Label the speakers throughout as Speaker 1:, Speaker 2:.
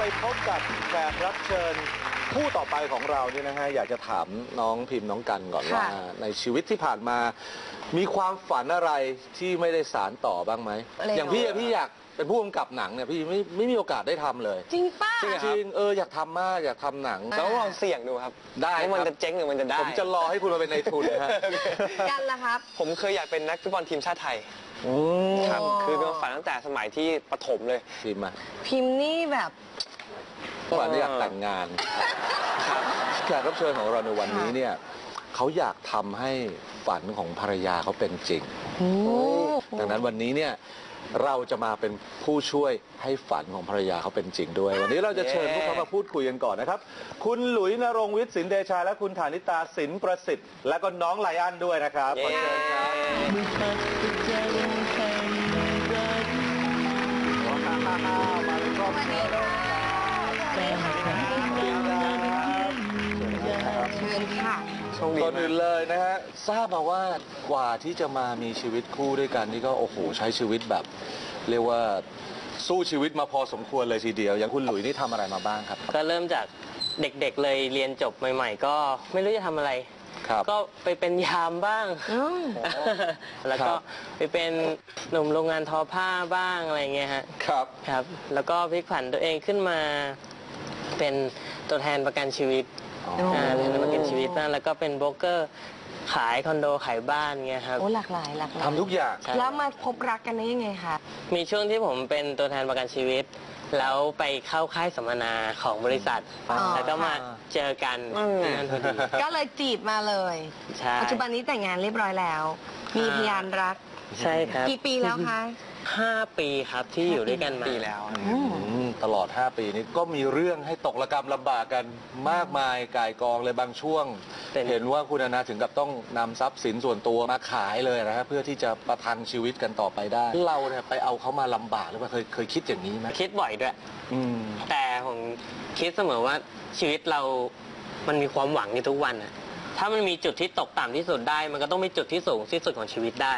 Speaker 1: ไปพบกับแขกรับเชิญผู้ต่อไปของเราเนี่ยนะฮะอยากจะถามน้องพิมพ์น้องกันก่อนว่า
Speaker 2: ค่ะ
Speaker 1: ในชีวิตที่ผ่านมา มีความฝันอะไรที่ไม่ได้สารต่อบ้างไหม
Speaker 2: อะไร
Speaker 1: อย่างพี่อะ
Speaker 2: เหรอ
Speaker 1: พี่อยากเป็นผู้กำกับหนังเนี่ยพี่ไม่ไม่มีโอกาสได้ทำเลย
Speaker 2: จริงป้า
Speaker 1: จริงๆเอออยากทำมากอยากทำหนัง
Speaker 2: อะ
Speaker 3: แล้วลองเสี่ยงดูครับ
Speaker 1: ได้
Speaker 3: ว่ามัน
Speaker 1: ครับ
Speaker 3: จะเจ๊งหรือมันจะได้
Speaker 1: ผมจะรอให้คุณมาเป็นในายทุนนะฮะ
Speaker 2: กันล่ะครับ
Speaker 3: ผมเคยอยากเป็นนักฟุตบอลทีมชาติไทย
Speaker 1: อืม
Speaker 3: ครับ
Speaker 2: อ๋อ
Speaker 3: คือเป็นความฝันตั้งแต่สมัยที่ประถมเลย
Speaker 1: พิมพ์มา
Speaker 2: พิมพ์นี่แบบ
Speaker 1: ฝันอยากแต่งงาน
Speaker 3: ครับ
Speaker 1: แขกรับเชิญของเราในวันนี้เนี่ยเขาอยากทำให้ฝันของภรรยาเขาเป็นจริง
Speaker 2: โอ้
Speaker 1: ดังนั้นวันนี้เนี่ยเราจะมาเป็นผู้ช่วยให้ฝันของภรรยาเขาเป็นจริงด้วย วันนี้เราจะเชิญพวกเขามาพูดคุยกันก่อนนะครับ คุณหลุยนรงค์วิทย์สินเดชา และคุณฐานิตาสินประสิทธิ์ และก็น้องไลอ้อนด้วยนะครับขอเชิญครับมาเป็นครอบครัวแล้วนะครับ
Speaker 3: โชคดี
Speaker 1: ก่อน
Speaker 3: มา
Speaker 1: อื่
Speaker 3: ก
Speaker 1: นเลยนะฮะทราบมาว่ากว่าที่จะมามีชีวิตคู่ด้วยกันนี่ก็โอ้โหใช้ชีวิตแบบ เรียกว่าสู้ชีวิตมาพอสมควรเลยทีเดียว อย่างคุณหลุยนี่ทำอะไรมาบ้างครับ
Speaker 4: ก็เริ่มจากเด็กๆเลยเรียนจบใหม่ ๆ ก็ไม่รู้จะทำอะไร
Speaker 1: ครับ
Speaker 4: ก็ไปเป็นยามบ้าง
Speaker 2: อืม
Speaker 4: แล้วก็
Speaker 1: ครับ
Speaker 4: ไปเป็นหนุ่มโรงงานทอผ้าบ้างอะไรเงี้ยฮะ
Speaker 1: ครับ
Speaker 4: ครับ แล้วก็พลิกผันตัวเองขึ้นมาเป็นตัวแทนประกันชีวิต
Speaker 1: อ๋อ
Speaker 4: อ่าตัวแทนประกันชีวิตนะแล้วก็เป็นโบรกเกอร์ขายคอนโดขายบ้านเงี้ยครับ
Speaker 2: โอ้หลากหลายหลากหลาย
Speaker 1: ทำทุกอย่าง
Speaker 4: ใช่
Speaker 2: แล้วมาพบรักกันได้ยังไงคะ
Speaker 4: มีช่วงที่ผมเป็นตัวแทนประกันชีวิต แล้วไปเข้าค่ายสัมมนาของบริษัท
Speaker 2: อ๋อ
Speaker 4: แล้วก็มา
Speaker 1: ค่ะ
Speaker 4: เจอกันที่นั่นพอดี
Speaker 2: ก็เลยจีบมาเลย
Speaker 4: ใช่
Speaker 2: ปัจจุบันนี้แต่งงานเรียบร้อยแล้ว มีพยานรัก
Speaker 4: ใช่ครับ
Speaker 2: กี่ปีแล้วคะ
Speaker 4: ห้าปีครับที่อยู่ด้วยกันมา
Speaker 3: ปีแล้ว
Speaker 2: อืม
Speaker 1: อืมตลอด 5 ปีนี้ก็มีเรื่องให้ตกระกรรมลำบากกันมากมายก่ายกองเลยบางช่วง
Speaker 4: เป็น
Speaker 1: เห็นว่าคุณอนาถึงกับต้องนำทรัพย์สินส่วนตัวมาขายเลยนะฮะเพื่อที่จะประทังชีวิตกันต่อไปได้ เราเนี่ยไปเอาเขามาลำบากหรือเปล่าเคยเคยคิดอย่างนี้ไหม
Speaker 4: คิดบ่อยด้วย
Speaker 1: อืม
Speaker 4: แต่ผมคิดเสมอว่าชีวิตเรามันมีความหวังในทุกวันอะถ้ามันมีจุดที่ตกต่ำที่สุดได้ มันก็ต้องมีจุดที่สูงที่สุดของชีวิตได้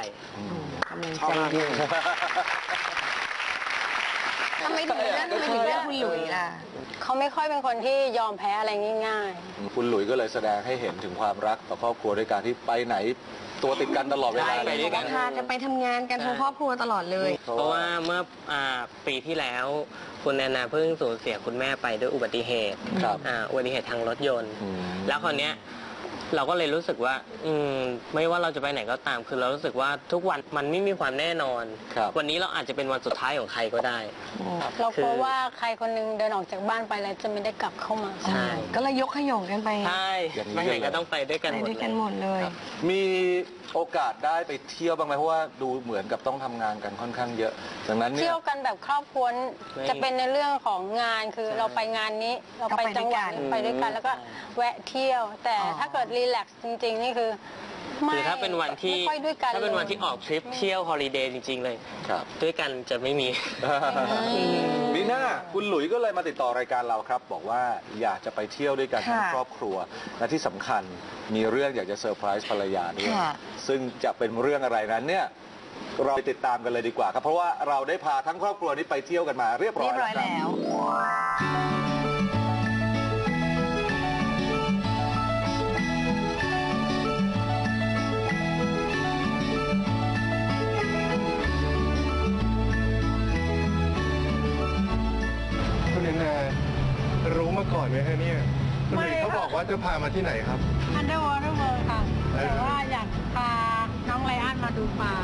Speaker 2: กำลังใจดีทำไมถึงเลือกทำไมถึงเลือกคุณหลุยล่ะ
Speaker 5: เขาไม่ค่อยเป็นคนที่ยอมแพ้อะไรง่าย
Speaker 1: คุณหลุยก็เลยแสดงให้เห็นถึงความรักต่อครอบครัวด้วยการที่ไปไหนตัวติดกันตลอดเวลา
Speaker 4: ใช่ไป
Speaker 1: เลย
Speaker 4: ด้วยกัน
Speaker 2: พากันไปทำงานกันทั้งครอบครัวตลอดเลย
Speaker 4: เพราะว่าเมื่ออาปีที่แล้วคุณแอนนาเพิ่งสูญเสียคุณแม่ไปด้วยอุบัติเหตุ
Speaker 1: ครับ
Speaker 4: อ่าอุบัติเหตุทางรถยนต์
Speaker 1: อืม
Speaker 4: แล้วคราวเนี้ย เราก็เลยรู้สึกว่า อืม ไม่ว่าเราจะไปไหนก็ตาม คือเรารู้สึกว่าทุกวันมันไม่มีความแน่นอน
Speaker 1: ครับ
Speaker 4: วันนี้เราอาจจะเป็นวันสุดท้ายของใครก็ได้
Speaker 5: ๆเรากลัวว่าใครคนหนึงเดินออกจากบ้านไปแล้วจะไม่ได้กลับเข้ามา
Speaker 4: ใช่
Speaker 2: ก็เลยยกขยงกันไป
Speaker 4: ใช่
Speaker 1: อย่างนี้
Speaker 4: ไปไหน
Speaker 1: เลย
Speaker 4: ก็ต้องไปด้วยกัน
Speaker 2: ไป
Speaker 4: หมด
Speaker 2: ด้วย
Speaker 4: เล
Speaker 2: กัน
Speaker 4: ย
Speaker 2: หมดเลย
Speaker 1: มีโอกาสได้ไปเที่ยวบ้างไหมเพราะว่าดูเหมือนกับต้องทำงานกันค่อนข้างเยอะดังนั้นเนี่
Speaker 5: เที่
Speaker 1: ย
Speaker 5: ยวกันแบบครอบครัวจะเป็นในเรื่องของงานคือเราไปงานนี้ เราไปจังหวัด
Speaker 2: ก็
Speaker 5: ไป
Speaker 2: ไปด้วยกัน
Speaker 5: ด้วยกันแล้วก็แวะเที่ยว แต่
Speaker 2: อ๋อ
Speaker 5: ถ้าเกิดรีแลกซ์จริง ๆ นี่คือไม่
Speaker 4: คือถ้าเป็นวันที่
Speaker 5: ไม่ค่อยด้วยกัน
Speaker 4: ถ้าเป็นวัน
Speaker 5: ลย
Speaker 4: ที่ออกทริปเที่ยวฮอลิเดย์จริง ๆ เลย
Speaker 1: ครับ
Speaker 4: ด้วยกันจะไม่มี
Speaker 1: มีหน้าคุณหลุยก็เลยมาติดต่อรายการเราครับ บอกว่าอยากจะไปเที่ยวด้วยกันทั้ง
Speaker 2: ค่ะ
Speaker 1: ครอบครัว และที่สำคัญมีเรื่องอยากจะเซอร์ไพรส์ภรรยาด้วย
Speaker 2: ค่ะ
Speaker 1: ซึ่งจะเป็นเรื่องอะไรนั้นเนี่ย เราไปติดตามกันเลยดีกว่าครับ เพราะว่าเราได้พาทั้งครอบครัวนี้ไปเที่ยวกันมาเรียบร้อ
Speaker 2: เรี
Speaker 1: ย
Speaker 2: ยบร้อย
Speaker 1: ครับ
Speaker 2: แล้ว
Speaker 6: อนไหมฮะเนี่ยคุณห
Speaker 5: ไม่
Speaker 6: ลุยเขา
Speaker 5: ค่ะ
Speaker 6: บอกว่าจะพามาที่ไหนครับ
Speaker 5: Underwater World ค่ะ
Speaker 6: เออ
Speaker 5: แต่ว่าอยากพาน้องไลอ้อนมาดูปลา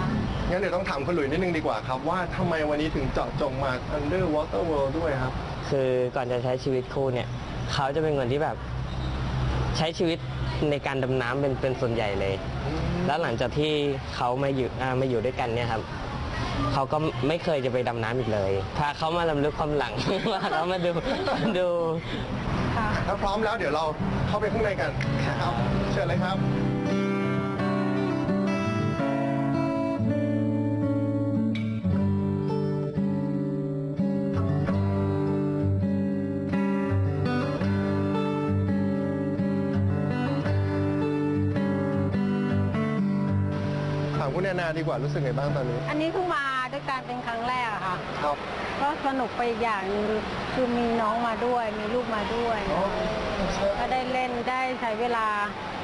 Speaker 6: งั้นเดี๋ยวต้องถามคุณหลุยนิดนึงดีกว่าครับว่าทำไมวันนี้ถึงเจาะจงมา Underwater World ด้วยครับ
Speaker 4: คือก่อนจะใช้ชีวิตคู่เนี่ย เขาจะเป็นคนที่แบบ ใช้ชีวิตในการดำน้ำเป็นเป็นส่วนใหญ่เลย แล้วหลังจากที่เขามาอยู่อ่ามาอยู่ด้วยกันเนี่ยครับ เขาก็ไม่เคยจะไปดำน้ำอีกเลย พาเขามาลำลึกความหลังว่าเขามาดูดู
Speaker 6: ถ้าพร้อมแล้วเดี๋ยวเราเข้าไปข้างในกันนะครับเชิญเลยครับ คุณแอนนาดีกว่ารู้สึกไงบ้างตอนนี้
Speaker 5: อันนี้เพิ่งมาด้วยกันเป็นครั้งแรกอะค่ะ
Speaker 6: ครับ
Speaker 5: ก็สนุกไปอีกอย่างหนึงคือมีน้องมาด้วย มีลูกมาด้วย
Speaker 6: อ๋อใช่
Speaker 5: ก็ได้เล่นได้ใช้เวลา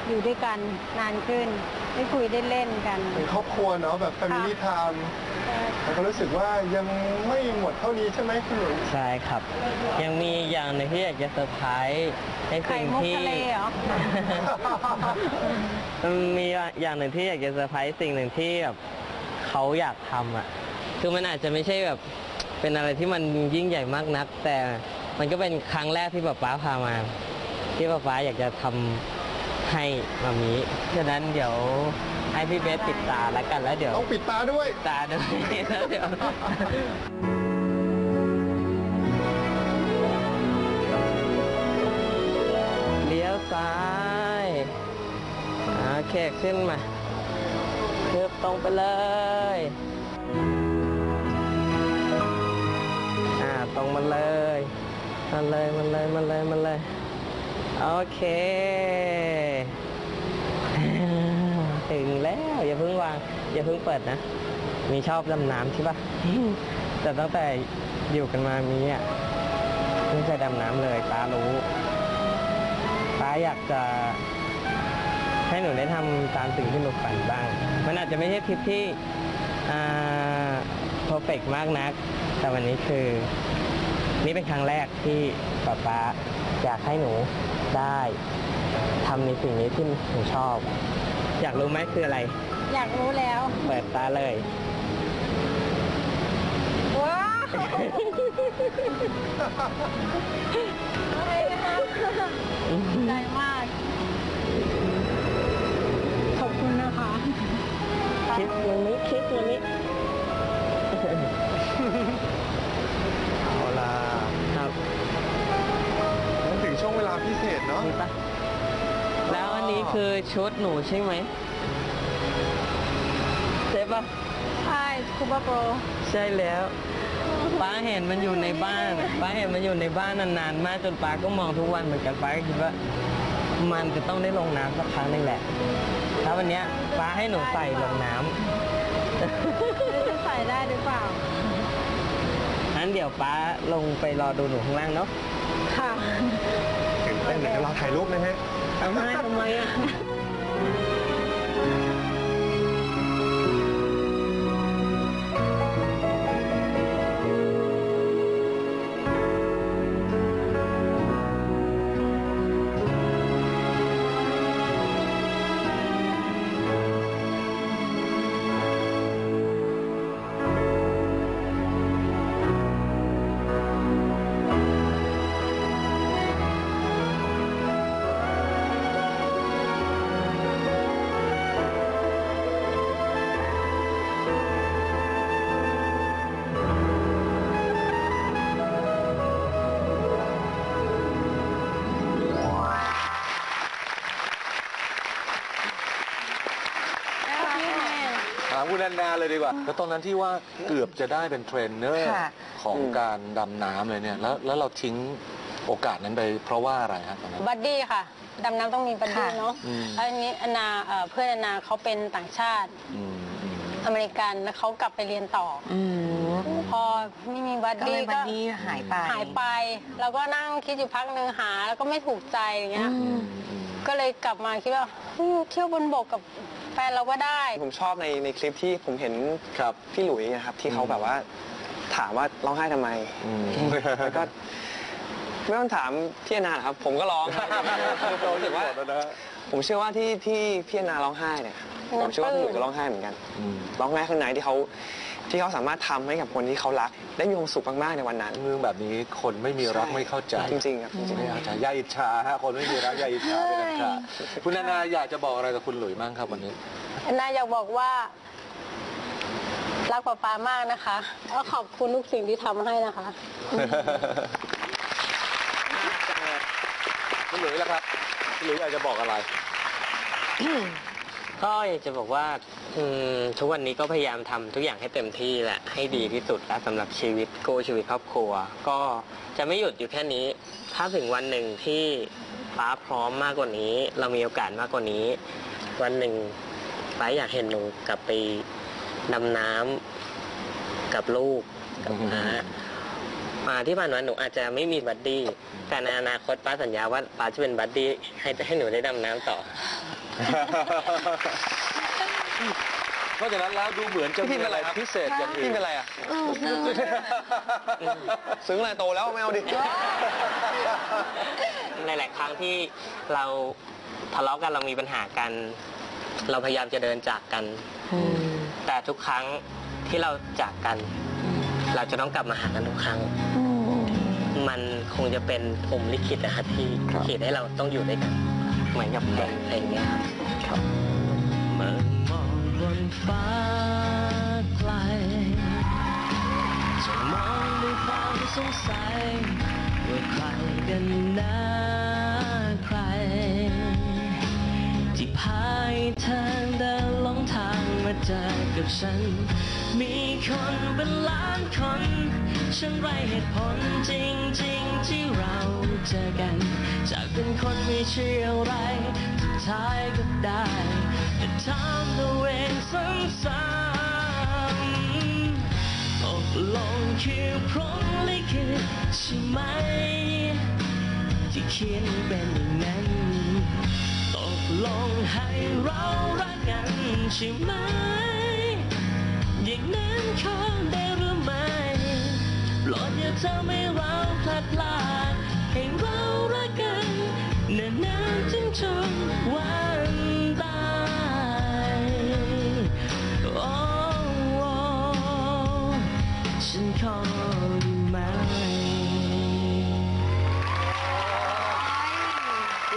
Speaker 5: อยู่ด้วยกันนานขึ้น ได้คุยได้เล่นกัน
Speaker 6: เป็นครอบครัวเนาะแบบ Family Time แต่ก็รู้สึกว่ายังไม่หมดเท่านี้ใช่ไหมคุณหลุย
Speaker 4: ใช่ครับ ยังมีอย่างหนึ่งที่อยากจะเซอร์ไพรส์ใน
Speaker 5: ไข่
Speaker 4: สิ่ง
Speaker 5: มุก
Speaker 4: ที่
Speaker 5: ทะเลเหรอ
Speaker 4: มันมีอย่างหนึ่งที่อยากจะเซอร์ไพรส์สิ่งหนึ่งที่แบบเขาอยากทำอะ คือมันอาจจะไม่ใช่แบบเป็นอะไรที่มันยิ่งใหญ่มากนัก แต่มันก็เป็นครั้งแรกที่ป๊าป๊าพามา ที่ป๊าป๊าอยากจะทำ ให้มามีฉะนั้นเดี๋ยวให้พี่เบสปิดตาแล้วกันแล้วเดี๋ยว
Speaker 6: ต้องปิดตาด้วย
Speaker 4: ตาด้วยแล้วเดี๋ยว เลี้ยวซ้ายโอเคขึ้นมาคืบตรงไปเลยอ่าตรงมาเลยมาเลยมาเลยมาเลยมาเลย โอเค ถึงแล้วอย่าเพิ่งวาง อย่าเพิ่งเปิดนะ มีชอบดำน้ำใช่ปะแต่ตั้งแต่อยู่กันมามีอะไม่เคยดำน้ำเลยป้ารู้ป้าอยากจะ ให้หนูได้ทำตามสิ่งที่หนูฝันบ้าง มันอาจจะไม่ใช่ทริปที่อ่าเพอร์เฟกมากนัก แต่วันนี้คือ นี่เป็นครั้งแรกที่ป๊าป๊าอยากให้หนู ได้ทำในสิ่งนี้ที่หนูชอบ อยากรู้ไหมคืออะไร
Speaker 5: อยากรู้แล้ว
Speaker 4: เปิดตาเลย
Speaker 5: ว้าวอะไรนะคะ คื
Speaker 6: อชุ
Speaker 4: ดหนูใช่ไหมใช่ปะ
Speaker 5: ใช่คูบาโปร
Speaker 4: ใช่แล้วป้าเห็นมันอยู่ในบ้านป้าเห็นมันอยู่ในบ้านนานๆ มากจนป้าก็มองทุกวันเหมือนกันป้าก็คิดว่า มันจะต้องได้ลงน้ำสักครั้งหนึงแหละถ้าวันเนี้ยป้าให้หนูใส่ลงน้ำ
Speaker 5: จะใส่ได้หรือเปล่า
Speaker 4: งั้นเดี๋ยวป้าลงไปรอดูหนูข้างล่างเนาะ
Speaker 5: ค่ะ
Speaker 6: เต้นเดี๋ยวเราถ่ายรูปนะฮะ
Speaker 4: ทำไมทำไมอะ
Speaker 1: ถามคุณแอนนาเลยดีกว่า แล้วตอนนั้นที่ว่าเกือบจะได้เป็นเทรนเนอร์
Speaker 2: ค่ะ
Speaker 1: ของการดำน้ำเลยเนี่ย แล้วแล้วเราทิ้งโอกาสนั้นไปเพราะว่าอะไรฮะตอนนั้น
Speaker 5: บัดดี้ค่ะ ดำน้ำต้องมีบัดดี้
Speaker 2: ค่ะ
Speaker 5: เนาะ
Speaker 1: อืม
Speaker 5: อันนี้อนนาเอ่อเพื่อนอนนาเขาเป็นต่างชาติ
Speaker 1: อืมอืม
Speaker 5: อเมริกันแล้วเขากลับไปเรียนต่อ
Speaker 2: อืม
Speaker 5: อพอไม่มีบัด
Speaker 2: ก็เล
Speaker 5: ดี้
Speaker 2: ยบั
Speaker 5: ก็
Speaker 2: ดดี้หายไป
Speaker 5: หายไปเราก็นั่งคิดอยู่พักหนึ่งหา แล้วก็ไม่ถูกใจอย่างเงี้ย
Speaker 2: อืม
Speaker 1: อืม
Speaker 5: ก็เลยกลับมาคิดว่าเฮ้ยเที่ยวบนบกกับ แฟนเราก็ได้
Speaker 3: ผมชอบในในคลิปที่ผมเห็น
Speaker 1: ครับ
Speaker 3: พี่หลุยส์นะครับ ที่เขาแบบว่า ถามว่าร้องไห้ทำไม
Speaker 1: อืม
Speaker 3: แล้วก็ไม่ต้องถามพี่แอนนาหรอกครับ ผมก็ร้องครับผมรู้สึกว่า ผมเชื่อว่าที่ที่พี่แอนนาร้องไห้เนี่ย ผมเชื่อว่าพี่หลุยส์ก็ร้องไห้เหมือนกัน
Speaker 1: อืม
Speaker 3: ร้องไห้ข้างในที่เขา ที่เขาสามารถทำให้กับคนที่เขารัก ได้มีความสุขมากๆในวันนั้น
Speaker 1: เรื่องแบบนี้คนไม่มีรักไม่เข้าใจ
Speaker 3: จริงๆครับจริง
Speaker 1: ไม่เข้าใจอย่าอิจฉาฮะคนไม่มีรักอย่าอิจฉาเป็นอันขาดคุณแอนนาอยากจะบอกอะไรกับคุณหลุยส์บ้างครับวันนี้
Speaker 5: แอนนาอยากบอกว่า รักป๊าป๊ามากนะคะแล้วขอบคุณทุกสิ่งที่ทำให้นะคะ
Speaker 1: คุณหลุยส์ล่ะครับคุณหลุยส์อยากจะบอกอะไร
Speaker 4: ก็อยากจะบอกว่าอืมทุกวันนี้ก็พยายามทำทุกอย่างให้เต็มที่แหละให้ดีที่สุดแล้วสำหรับชีวิตโกชีวิตครอบครัว ก็จะไม่หยุดอยู่แค่นี้ ถ้าถึงวันหนึ่งที่ป้าพร้อมมากกว่านี้ เรามีโอกาสมากกว่านี้ วันหนึ่งป้าอยากเห็นหนูกลับไปดำน้ำ
Speaker 7: กับลูกกับน้า มาที่ผ่านมาหนูอาจจะไม่มีบัดดี้แต่ในอนาคตป้าสัญญาว่าป้าจะเป็นบัดดี้ให้ให้หนูได้ดำน้ำต่อ
Speaker 1: เพราะฉะนั้นแล้วดูเหมือนจะมีอะไรพิเศษอย่างอื่
Speaker 3: พี่
Speaker 1: น
Speaker 3: เป็นไรอะ
Speaker 2: เออคือ
Speaker 3: ซึ้งอะไรโตแล้วไม่เอาดิ
Speaker 7: ในหลายครั้งที่เราทะเลาะกันเรามีปัญหากัน เราพยายามจะเดินจากกัน แต่ทุกครั้งที่เราจากกัน เราจะต้องกลับมาหากันทุกครั้ง มันคงจะเป็นพรหมลิขิตนะครับที่
Speaker 1: ครับ
Speaker 7: ขีดให้เราต้องอยู่ด้วยกันเหมือนกับเพลงเพลงเนี้ยครับ
Speaker 1: ครับ
Speaker 7: เมื่อมองบนฟ้าไกลจะมองด้วยความสงสัยว่าใครกันนะใคร ที่พายทางเดินหลงทางมาเจอกับฉัน มีคนเป็นล้านคน ฉันไรเหตุผลจริงๆที่เราเจอกัน จากเป็นคนไม่เชื่ออะไรสุดท้ายก็ได้ แต่ถามตัวเองซ้ำๆตกลงคือพรหมลิขิตใช่ไหม ที่เขียนเป็นอย่างนั้นตกลงให้เรารักกันใช่ไหม อย่างนั้นขอได้รือไหมโปรดอย่าทำให้เราพลัดพลาดให้เรารักกันนานๆจนจนวันตายโอ้โอ้ฉันขอได้ไหม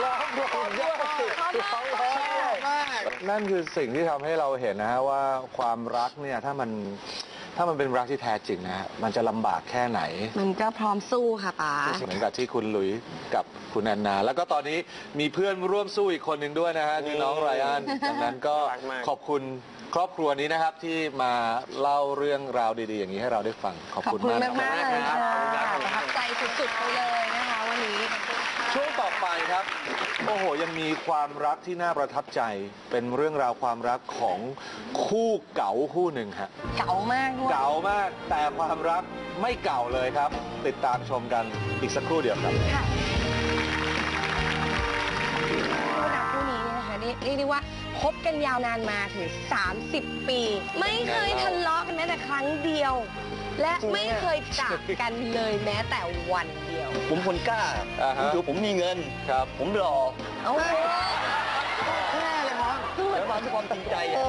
Speaker 1: ร้องร้องด้วยร้องร้อง นั่นคือสิ่งที่ทำให้เราเห็นนะฮะว่าความรักเนี่ยถ้ามันถ้ามันเป็นรักที่แท้จริงนะฮะมันจะลำบากแค่ไหน
Speaker 2: มันก็พร้อมสู้ค่ะป๋า
Speaker 1: เหมือนกับที่คุณหลุยกับคุณแอนนา แล้วก็ตอนนี้มีเพื่อนร่วมสู้อีกคนหนึ่งด้วยนะฮะคือน้องไรอันดังนั้นก็
Speaker 3: รักมาก
Speaker 1: ขอบคุณครอบครัวนี้นะครับที่มาเล่าเรื่องราวดีๆ อย่างนี้ให้เราได้ฟังขอบ
Speaker 2: ขอบ
Speaker 1: คุณ
Speaker 2: คุณ
Speaker 1: มาก
Speaker 2: มาก
Speaker 1: นะ
Speaker 2: มากๆเลย
Speaker 1: ค
Speaker 2: ค่ะ
Speaker 1: รับ
Speaker 2: ประทับใจสุดๆไปเลยนะคะวันนี้
Speaker 1: ช่วงต่อไปครับ โอ้โห ยังมีความรักที่น่าประทับใจ เป็นเรื่องราวความรักของคู่เก๋าคู่หนึ่งฮะ
Speaker 2: เก๋ามากด้วย
Speaker 1: เก๋ามาก แต่ความรักไม่เก่าเลยครับ ติดตามชมกันอีกสักครู่เดียวครับ
Speaker 2: ค่ะคู่รักคู่นี้เนี่ยนะคะเรียกเรียกได้ว่าคบกันยาวนานมาถึง 30 ปี ไม่เคยทะเลาะกันแม้แต่ครั้งเดียว และไม่เคยจากกันเลยแม้แต่วันเดียว
Speaker 8: ผมคนกล้า
Speaker 1: อ่า
Speaker 8: ผ
Speaker 1: ฮะ
Speaker 8: มดูผมมีเงิน
Speaker 1: ครับ
Speaker 8: ผมหล่อ
Speaker 2: เอา
Speaker 8: แน่เลยมั้งแล้วมาด้วยความจริงใจอะ